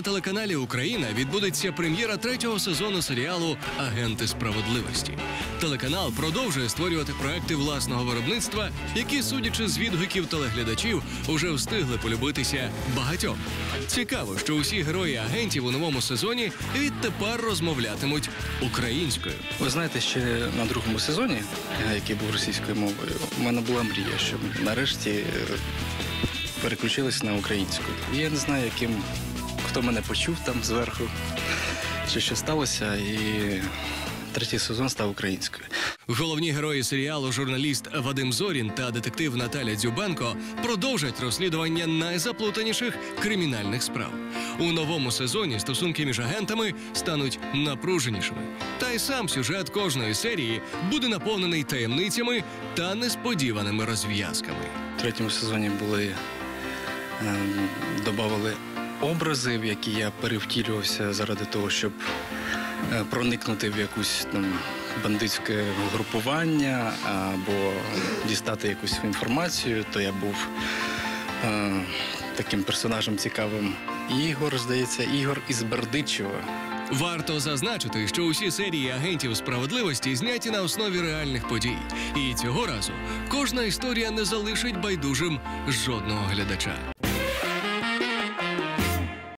на телеканалі Україна відбудеться прем'єра третього сезону серіалу Агенти справедливості. Телеканал продовжує створювати проекти власного виробництва, які, судячи з відгуків телеглядачів, уже встигли полюбитися багатьом. Цікаво, що усі герої агентів у новому сезоні відтепер розмовлятимуть українською. Ви знаєте, ще на другому сезоні, е, який був російською мовою, у мене була мрія, щоб нарешті е, переключилися на українську. Я не знаю, яким хто мене почув там зверху, чи що сталося, і третій сезон став українською. Головні герої серіалу журналіст Вадим Зорін та детектив Наталя Дзюбенко продовжать розслідування найзаплутаніших кримінальних справ. У новому сезоні стосунки між агентами стануть напруженішими. Та й сам сюжет кожної серії буде наповнений таємницями та несподіваними розв'язками. В третьому сезоні були е, додавали образи, в які я перевтілювався заради того, щоб е, проникнути в якусь там бандитське групування або дістати якусь інформацію, то я був е, таким персонажем цікавим. Ігор, здається, Ігор із Бердичева. Варто зазначити, що усі серії агентів справедливості зняті на основі реальних подій. І цього разу кожна історія не залишить байдужим жодного глядача.